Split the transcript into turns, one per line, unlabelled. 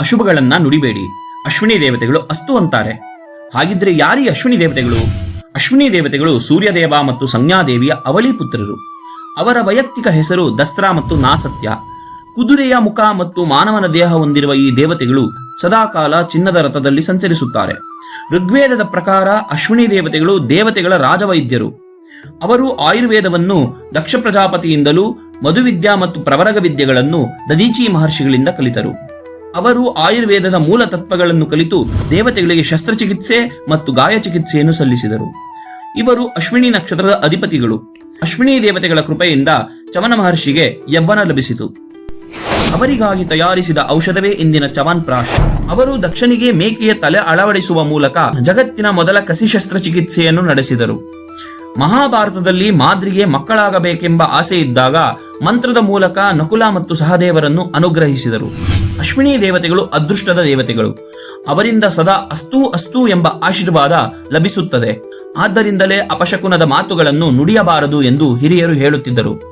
ಅಶುಭಗಳನ್ನ ನುಡಿಬೇಡಿ. ಅಶ್ವಿನಿ ದೇವತೆಗಳು ಅಸ್ತು ಅಂತಾರೆ. ಹಾಗಿದ್ರೆ ಯಾರೀ ಅಶ್ವಿನಿ ದೇವತೆಗಳು? ಅಶ್ವಿನಿ ದೇವತೆಗಳು ಸೂರ್ಯದೇವ ಮತ್ತು ಸಂಜ್ಞಾದೇವಿಯ ಅವಳಿ ಪುತ್ರರು. ಅವರ ವೈಯಕ್ತಿಕ ಹೆಸರು ದಸ್ತ್ರ ಮತ್ತು ನಾಸತ್ಯ. ಕುದುರೆಯ ಮುಖ ಮತ್ತು ಮಾನವನ ದೇಹ ಹೊಂದಿರುವ ಈ ದೇವತೆಗಳು ಸದಾಕಾಲ ಚಿನ್ನದ ರಥದಲ್ಲಿ ಸಂಚರಿಸುತ್ತಾರೆ. ಋಗ್ವೇದದ ಪ್ರಕಾರ ಅಶ್ವಿನಿ ದೇವತೆಗಳು ದೇವತೆಗಳ ರಾಜವೈದ್ಯರು. ಅವರು ಆಯುರ್ವೇದವನ್ನು ದಕ್ಷ ಪ್ರಜಾಪತಿಯಿಂದಲೂ ಮಧುವಿದ್ಯಾ ಮತ್ತು ಪ್ರವರಗ ವಿದ್ಯೆಗಳನ್ನು ದದೀಚಿ ಮಹರ್ಷಿಗಳಿಂದ ಕಲಿತರು. ಅವರು ಆಯುರ್ವೇದದ ಮೂಲ ತತ್ವಗಳನ್ನು ಕಲಿತು ದೇವತೆಗಳಿಗೆ ಶಸ್ತ್ರಚಿಕಿತ್ಸೆ ಮತ್ತು ಗಾಯ ಚಿಕಿತ್ಸೆಯನ್ನು ಸಲ್ಲಿಸಿದರು. ಇವರು ಅಶ್ವಿನಿ ನಕ್ಷತ್ರದ ಅಧಿಪತಿಗಳು. ಅಶ್ವಿನಿ ದೇವತೆಗಳ ಕೃಪೆಯಿಂದ ಚವನ ಮಹರ್ಷಿಗೆ ಯವ್ವನ ಲಭಿಸಿತು. ಅವರಿಗಾಗಿ ತಯಾರಿಸಿದ ಔಷಧವೇ ಇಂದಿನ ಚವನ್ ಪ್ರಾಶ್. ಅವರು ದಕ್ಷನಿಗೆ ಮೇಕೆಯ ತಲೆ ಅಳವಡಿಸುವ ಮೂಲಕ ಜಗತ್ತಿನ ಮೊದಲ ಕಸಿ ಶಸ್ತ್ರಚಿಕಿತ್ಸೆಯನ್ನು ನಡೆಸಿದರು. ಮಹಾಭಾರತದಲ್ಲಿ ಮಾದ್ರಿಗೆ ಮಕ್ಕಳಾಗಬೇಕೆಂಬ ಆಸೆ ಇದ್ದಾಗ ಮಂತ್ರದ ಮೂಲಕ ನಕುಲ ಮತ್ತು ಸಹದೇವರನ್ನು ಅನುಗ್ರಹಿಸಿದರು. ಅಶ್ವಿನಿ ದೇವತೆಗಳು ಅದೃಷ್ಟದ ದೇವತೆಗಳು. ಅವರಿಂದ ಸದಾ ಅಸ್ತು ಅಸ್ತು ಎಂಬ ಆಶೀರ್ವಾದ ಲಭಿಸುತ್ತದೆ. ಆದ್ದರಿಂದಲೇ ಅಪಶಕುನದ ಮಾತುಗಳನ್ನು ನುಡಿಯಬಾರದು ಎಂದು ಹಿರಿಯರು ಹೇಳುತ್ತಿದ್ದರು.